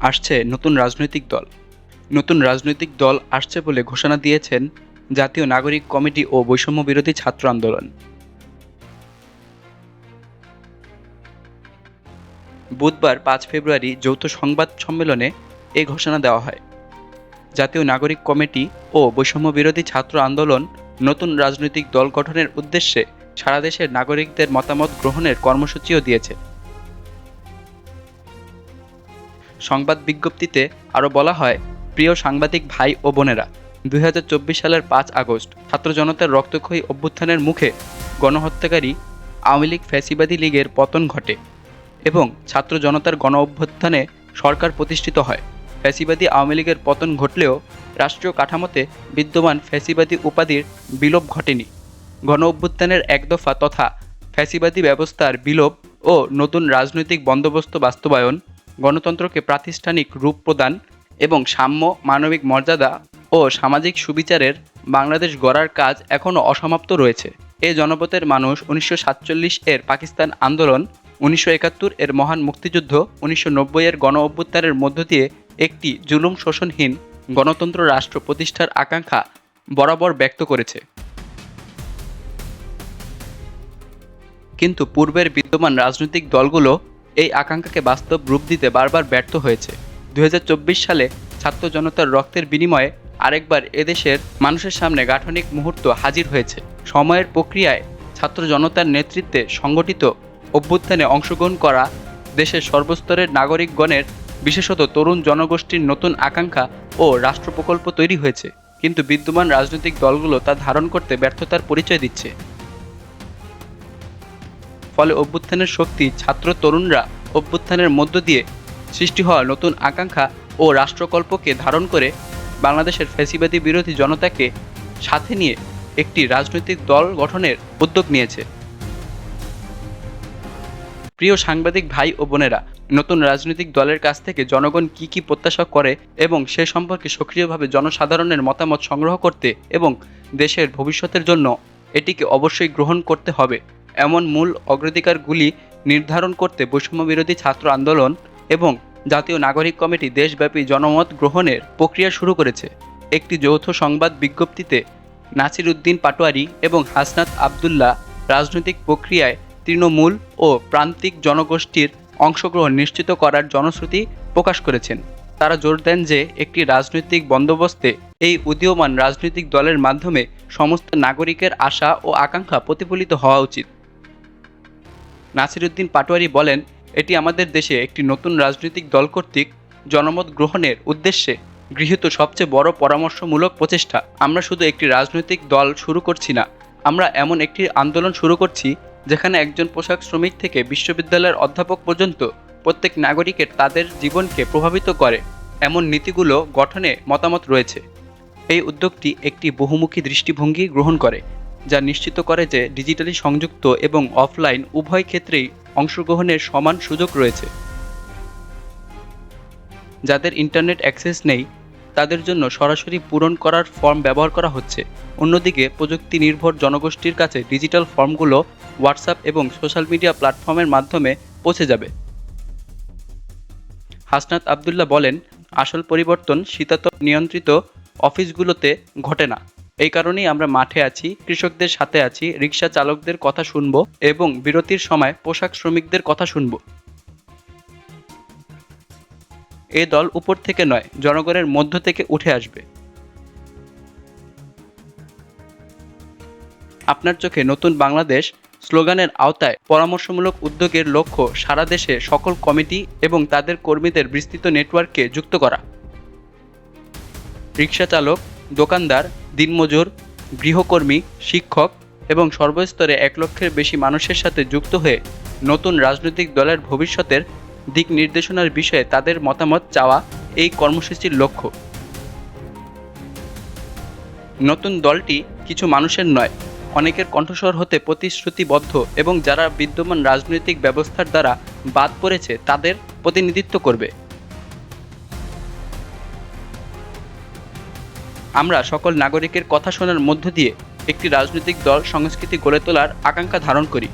আসছে নতুন রাজনৈতিক দল। নতুন রাজনৈতিক দল আসছে বলে ঘোষণা দিয়েছেন জাতীয় নাগরিক কমিটি ও বৈষম্য বিরোধী ছাত্র আন্দোলন। বুধবার পাঁচ ফেব্রুয়ারি যৌথ সংবাদ সম্মেলনে এ ঘোষণা দেওয়া হয়। জাতীয় নাগরিক কমিটি ও বৈষম্য বিরোধী ছাত্র আন্দোলন নতুন রাজনৈতিক দল গঠনের উদ্দেশ্যে সারা দেশের নাগরিকদের মতামত গ্রহণের কর্মসূচিও দিয়েছে। সংবাদ বিজ্ঞপ্তিতে আরও বলা হয়, প্রিয় সাংবাদিক ভাই ও বোনেরা, দুই হাজার চব্বিশ সালের পাঁচ আগস্ট ছাত্র জনতার রক্তক্ষয়ী অভ্যুত্থানের মুখে গণহত্যাকারী আওয়ামী লীগ ফ্যাসিবাদী লীগের পতন ঘটে এবং ছাত্র জনতার গণ অভ্যুত্থানে সরকার প্রতিষ্ঠিত হয়। ফ্যাসিবাদী আওয়ামী লীগের পতন ঘটলেও রাষ্ট্রীয় কাঠামোতে বিদ্যমান ফ্যাসিবাদী উপাধির বিলোপ ঘটেনি। গণ অভ্যুত্থানের এক দফা তথা ফ্যাসিবাদী ব্যবস্থার বিলোপ ও নতুন রাজনৈতিক বন্দোবস্ত বাস্তবায়ন গণতন্ত্রকে প্রাতিষ্ঠানিক রূপ প্রদান এবং সাম্য, মানবিক মর্যাদা ও সামাজিক সুবিচারের বাংলাদেশ গড়ার কাজ এখনও অসমাপ্ত রয়েছে। এ জনপথের মানুষ উনিশশো সাতচল্লিশ এর পাকিস্তান আন্দোলন, উনিশশো একাত্তর এর মহান মুক্তিযুদ্ধ, উনিশশো নব্বই এর গণ অভ্যুত্থানের মধ্য দিয়ে একটি জুলুম শোষণহীন গণতন্ত্র রাষ্ট্র প্রতিষ্ঠার আকাঙ্ক্ষা বরাবর ব্যক্ত করেছে। কিন্তু পূর্বের বিদ্যমান রাজনৈতিক দলগুলো এই আকাঙ্ক্ষাকে বাস্তব রূপ দিতে বারবার ব্যর্থ হয়েছে। দু হাজার চব্বিশ সালে ছাত্র জনতার রক্তের বিনিময়ে আরেকবার এদেশের মানুষের সামনে গাঠনিক মুহূর্ত হাজির হয়েছে। সময়ের প্রক্রিয়ায় ছাত্র জনতার নেতৃত্বে সংগঠিত অভ্যুত্থানে অংশগ্রহণ করা দেশের সর্বস্তরের নাগরিকগণের, বিশেষত তরুণ জনগোষ্ঠীর নতুন আকাঙ্ক্ষা ও রাষ্ট্র প্রকল্প তৈরি হয়েছে। কিন্তু বিদ্যমান রাজনৈতিক দলগুলো তা ধারণ করতে ব্যর্থতার পরিচয় দিচ্ছে। ফলে অভ্যুত্থানের শক্তি ছাত্র তরুণরা অভ্যুত্থানের মধ্য দিয়ে সৃষ্টি হওয়া নতুন আকাঙ্ক্ষা ও রাষ্ট্রকল্পকে ধারণ করে বাংলাদেশের ফ্যাসিবাদী বিরোধী জনতাকে সাথে নিয়ে একটি রাজনৈতিক দল গঠনের উদ্যোগ নিয়েছে। প্রিয় সাংবাদিক ভাই ও বোনেরা, নতুন রাজনৈতিক দলের কাছ থেকে জনগণ কি কি প্রত্যাশা করে এবং সে সম্পর্কে সক্রিয়ভাবে জনসাধারণের মতামত সংগ্রহ করতে এবং দেশের ভবিষ্যতের জন্য এটিকে অবশ্যই গ্রহণ করতে হবে এমন মূল অগ্রাধিকারগুলি নির্ধারণ করতে বৈষম্য বিরোধী ছাত্র আন্দোলন এবং জাতীয় নাগরিক কমিটি দেশব্যাপী জনমত গ্রহণের প্রক্রিয়া শুরু করেছে। একটি যৌথ সংবাদ বিজ্ঞপ্তিতে নাসির উদ্দিন পাটোয়ারি এবং হাসনাত আবদুল্লাহ রাজনৈতিক প্রক্রিয়ায় তৃণমূল ও প্রান্তিক জনগোষ্ঠীর অংশগ্রহণ নিশ্চিত করার জনশ্রুতি প্রকাশ করেছেন। তারা জোর দেন যে একটি রাজনৈতিক বন্দোবস্তে এই উদীয়মান রাজনৈতিক দলের মাধ্যমে সমস্ত নাগরিকের আশা ও আকাঙ্ক্ষা প্রতিফলিত হওয়া উচিত। নাসিরুদ্দিন পাটোয়ারি বলেন, এটি আমাদের দেশে একটি নতুন রাজনৈতিক দল কর্তৃক জনমত গ্রহণের উদ্দেশ্যে গৃহীত সবচেয়ে বড় পরামর্শমূলক প্রচেষ্টা। আমরা শুধু একটি রাজনৈতিক দল শুরু করছি না, আমরা এমন একটি আন্দোলন শুরু করছি, যেখানে একজন পোশাক শ্রমিক থেকে বিশ্ববিদ্যালয়ের অধ্যাপক পর্যন্ত প্রত্যেক নাগরিকের তাদের জীবনকে প্রভাবিত করে। এমন নীতিগুলো গঠনে মতামত রয়েছে। এই উদ্যোগটি একটি বহুমুখী দৃষ্টিভঙ্গি গ্রহণ করে। যা নিশ্চিত করে যে ডিজিটালি সংযুক্ত এবং অফলাইন উভয় ক্ষেত্রেই অংশগ্রহণের সমান সুযোগ রয়েছে। যাদের ইন্টারনেট অ্যাক্সেস নেই, তাদের জন্য সরাসরি পূরণ করার ফর্ম ব্যবহার করা হচ্ছে। অন্যদিকে প্রযুক্তি নির্ভর জনগোষ্ঠীর কাছে ডিজিটাল ফর্মগুলো হোয়াটসঅ্যাপ এবং সোশ্যাল মিডিয়া প্ল্যাটফর্মের মাধ্যমে পৌঁছে যাবে। হাসনাত আবদুল্লাহ বলেন, আসল পরিবর্তন শীতাতপ নিয়ন্ত্রিত অফিসগুলোতে ঘটে না। এই কারণেই আমরা মাঠে আছি, কৃষকদের সাথে আছি, রিক্সা চালকদের কথা শুনব এবং বিরতির সময় পোশাক শ্রমিকদের কথা শুনব। এ দল উপর থেকে নয়, জনগণের মধ্য থেকে উঠে আসবে। আপনার চোখে নতুন বাংলাদেশ স্লোগানের আওতায় পরামর্শমূলক উদ্যোগের লক্ষ্য সারা দেশে সকল কমিটি এবং তাদের কর্মীদের বিস্তৃত নেটওয়ার্ককে যুক্ত করা। রিক্সা চালক দোকানদার, দিনমজুর, গৃহকর্মী, শিক্ষক এবং সর্বস্তরে এক লক্ষের বেশি মানুষের সাথে যুক্ত হয়ে নতুন রাজনৈতিক দলের ভবিষ্যতের দিক নির্দেশনার বিষয়ে তাদের মতামত চাওয়া এই কর্মসূচির লক্ষ্য। নতুন দলটি কিছু মানুষের নয়, অনেকের কণ্ঠস্বর হতে প্রতিশ্রুতিবদ্ধ এবং যারা বিদ্যমান রাজনৈতিক ব্যবস্থার দ্বারা বাদ পড়েছে তাদের প্রতিনিধিত্ব করবে। আমরা সকল নাগরিকের কথা শোনার মধ্য দিয়ে একটি রাজনৈতিক দল সংস্কৃতি গড়ে তোলার আকাঙ্ক্ষা ধারণ করি।